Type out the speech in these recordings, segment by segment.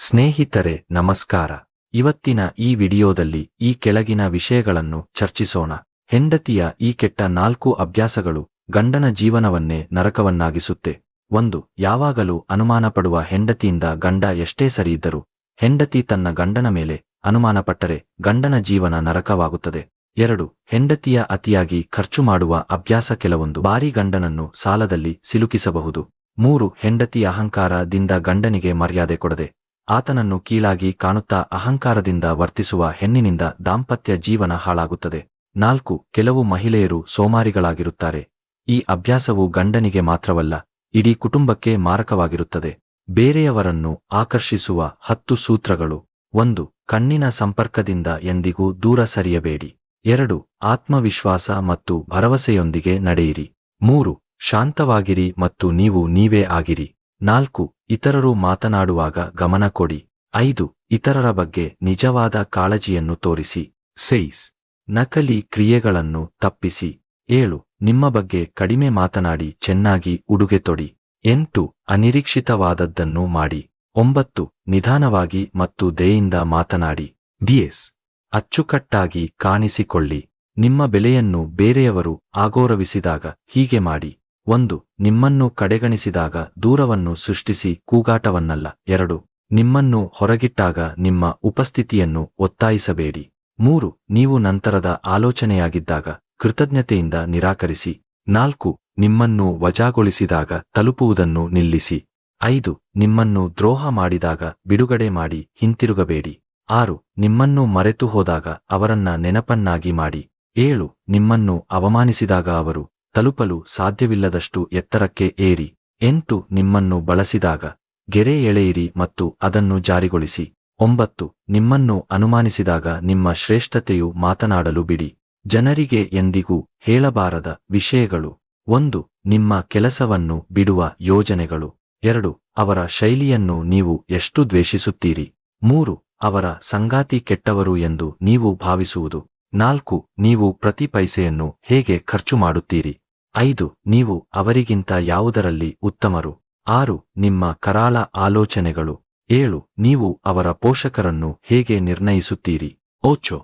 ಸ್ನೇಹಿತರೆ, ನಮಸ್ಕಾರ. ಇವತ್ತಿನ ಈ ವಿಡಿಯೋದಲ್ಲಿ ಈ ಕೆಳಗಿನ ವಿಷಯಗಳನ್ನು ಚರ್ಚಿಸೋಣ. ಹೆಂಡತಿಯ ಈ ಕೆಟ್ಟ ನಾಲ್ಕು ಅಭ್ಯಾಸಗಳು ಗಂಡನ ಜೀವನವನ್ನೇ ನರಕವನ್ನಾಗಿಸುತ್ತೆ. ಒಂದು, ಯಾವಾಗಲೂ ಅನುಮಾನಪಡುವ ಹೆಂಡತಿಯಿಂದ ಗಂಡ ಎಷ್ಟೇ ಸರಿಯಿದ್ದರೂ, ಹೆಂಡತಿ ತನ್ನ ಗಂಡನ ಮೇಲೆ ಅನುಮಾನಪಟ್ಟರೆ ಗಂಡನ ಜೀವನ ನರಕವಾಗುತ್ತದೆ. ಎರಡು, ಹೆಂಡತಿಯ ಅತಿಯಾಗಿ ಖರ್ಚು ಮಾಡುವ ಅಭ್ಯಾಸ ಕೆಲವೊಂದು ಬಾರಿ ಗಂಡನನ್ನು ಸಾಲದಲ್ಲಿ ಸಿಲುಕಿಸಬಹುದು. ಮೂರು ಹೆಂಡತಿ ಅಹಂಕಾರದಿಂದ ಗಂಡನಿಗೆ ಮರ್ಯಾದೆ ಕೊಡದೆ ಆತನನ್ನು ಕೀಳಾಗಿ ಕಾಣುತ್ತಾ ಅಹಂಕಾರದಿಂದ ವರ್ತಿಸುವ ಹೆಣ್ಣಿನಿಂದ ದಾಂಪತ್ಯ ಜೀವನ ಹಾಳಾಗುತ್ತದೆ. ನಾಲ್ಕು, ಕೆಲವು ಮಹಿಳೆಯರು ಸೋಮಾರಿಗಳಾಗಿರುತ್ತಾರೆ. ಈ ಅಭ್ಯಾಸವು ಗಂಡನಿಗೆ ಮಾತ್ರವಲ್ಲ, ಇಡೀ ಕುಟುಂಬಕ್ಕೆ ಮಾರಕವಾಗಿರುತ್ತದೆ. ಬೇರೆಯವರನ್ನು ಆಕರ್ಷಿಸುವ ಹತ್ತು ಸೂತ್ರಗಳು. ಒಂದು, ಕಣ್ಣಿನ ಸಂಪರ್ಕದಿಂದ ಎಂದಿಗೂ ದೂರ ಸರಿಯಬೇಡಿ. ಎರಡು, ಆತ್ಮವಿಶ್ವಾಸ ಮತ್ತು ಭರವಸೆಯೊಂದಿಗೆ ನಡೆಯಿರಿ. ಮೂರು, ಶಾಂತವಾಗಿರಿ ಮತ್ತು ನೀವು ನೀವೇ ಆಗಿರಿ. ನಾಲ್ಕು, ಇತರರು ಮಾತನಾಡುವಾಗ ಗಮನ ಕೊಡಿ. ಐದು, ಇತರರ ಬಗ್ಗೆ ನಿಜವಾದ ಕಾಳಜಿಯನ್ನು ತೋರಿಸಿ. ಸೇಯ್ಸ್ ನಕಲಿ ಕ್ರಿಯೆಗಳನ್ನು ತಪ್ಪಿಸಿ. ಏಳು, ನಿಮ್ಮ ಬಗ್ಗೆ ಕಡಿಮೆ ಮಾತನಾಡಿ ಚೆನ್ನಾಗಿ ಉಡುಗೆ ತೊಡಿ. ಎಂಟು, ಅನಿರೀಕ್ಷಿತವಾದದ್ದನ್ನು ಮಾಡಿ. ಒಂಬತ್ತು, ನಿಧಾನವಾಗಿ ಮತ್ತು ದೇಯಿಂದ ಮಾತನಾಡಿ. ದಿಯೇಸ್ ಅಚ್ಚುಕಟ್ಟಾಗಿ ಕಾಣಿಸಿಕೊಳ್ಳಿ. ನಿಮ್ಮ ಬೆಲೆಯನ್ನು ಬೇರೆಯವರು ಆಗೌರವಿಸಿದಾಗ ಹೀಗೆ ಮಾಡಿ. ಒಂದು, ನಿಮ್ಮನ್ನು ಕಡೆಗಣಿಸಿದಾಗ ದೂರವನ್ನು ಸೃಷ್ಟಿಸಿ ಕೂಗಾಟವನ್ನಲ್ಲ. ಎರಡು, ನಿಮ್ಮನ್ನು ಹೊರಗಿಟ್ಟಾಗ ನಿಮ್ಮ ಉಪಸ್ಥಿತಿಯನ್ನು ಒತ್ತಾಯಿಸಬೇಡಿ. ಮೂರು, ನೀವು ನಂತರದ ಆಲೋಚನೆಯಾಗಿದ್ದಾಗ ಕೃತಜ್ಞತೆಯಿಂದ ನಿರಾಕರಿಸಿ. ನಾಲ್ಕು, ನಿಮ್ಮನ್ನು ವಜಾಗೊಳಿಸಿದಾಗ ತಲುಪುವುದನ್ನು ನಿಲ್ಲಿಸಿ. ಐದು, ನಿಮ್ಮನ್ನು ದ್ರೋಹ ಮಾಡಿದಾಗ ಬಿಡುಗಡೆ ಮಾಡಿ ಹಿಂತಿರುಗಬೇಡಿ. ಆರು, ನಿಮ್ಮನ್ನು ಮರೆತು ಹೋದಾಗ ಅವರನ್ನ ನೆನಪನ್ನಾಗಿ ಮಾಡಿ. ಏಳು, ನಿಮ್ಮನ್ನು ಅವಮಾನಿಸಿದಾಗ ಅವರು ತಲುಪಲು ಸಾಧ್ಯವಿಲ್ಲದಷ್ಟು ಎತ್ತರಕ್ಕೆ ಏರಿ. ಎಂಟು, ನಿಮ್ಮನ್ನು ಬಳಸಿದಾಗ ಗೆರೆ ಎಳೆಯಿರಿ ಮತ್ತು ಅದನ್ನು ಜಾರಿಗೊಳಿಸಿ. ಒಂಬತ್ತು, ನಿಮ್ಮನ್ನು ಅನುಮಾನಿಸಿದಾಗ ನಿಮ್ಮ ಶ್ರೇಷ್ಠತೆಯು ಮಾತನಾಡಲು ಬಿಡಿ. ಜನರಿಗೆ ಎಂದಿಗೂ ಹೇಳಬಾರದ ವಿಷಯಗಳು. ಒಂದು, ನಿಮ್ಮ ಕೆಲಸವನ್ನು ಬಿಡುವ ಯೋಜನೆಗಳು. ಎರಡು, ಅವರ ಶೈಲಿಯನ್ನು ನೀವು ಎಷ್ಟು ದ್ವೇಷಿಸುತ್ತೀರಿ. ಮೂರು, ಅವರ ಸಂಗಾತಿ ಕೆಟ್ಟವರು ಎಂದು ನೀವು ಭಾವಿಸುವುದು. ನಾಲ್ಕು, ನೀವು ಪ್ರತಿ ಪೈಸೆಯನ್ನು ಹೇಗೆ ಖರ್ಚು ಮಾಡುತ್ತೀರಿ. ಐದು, ನೀವು ಅವರಿಗಿಂತ ಯಾವುದರಲ್ಲಿ ಉತ್ತಮರು? ಆರು, ನಿಮ್ಮ ಕರಾಳ ಆಲೋಚನೆಗಳು. ಏಳು, ನೀವು ಅವರ ಪೋಷಕರನ್ನು ಹೇಗೆ ನಿರ್ಣಯಿಸುತ್ತೀರಿ? ಓಚೋ.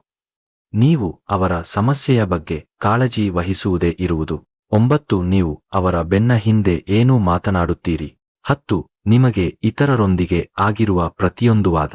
ನೀವು ಅವರ ಸಮಸ್ಯೆಯ ಬಗ್ಗೆ ಕಾಳಜಿ ವಹಿಸುವುದೇ ಇರುವುದು. ಒಂಬತ್ತು, ನೀವು ಅವರ ಬೆನ್ನ ಹಿಂದೆ ಏನೂ ಮಾತನಾಡುತ್ತೀರಿ. ಹತ್ತು, ನಿಮಗೆ ಇತರರೊಂದಿಗೆ ಆಗಿರುವ ಪ್ರತಿಯೊಂದು ವಾದ.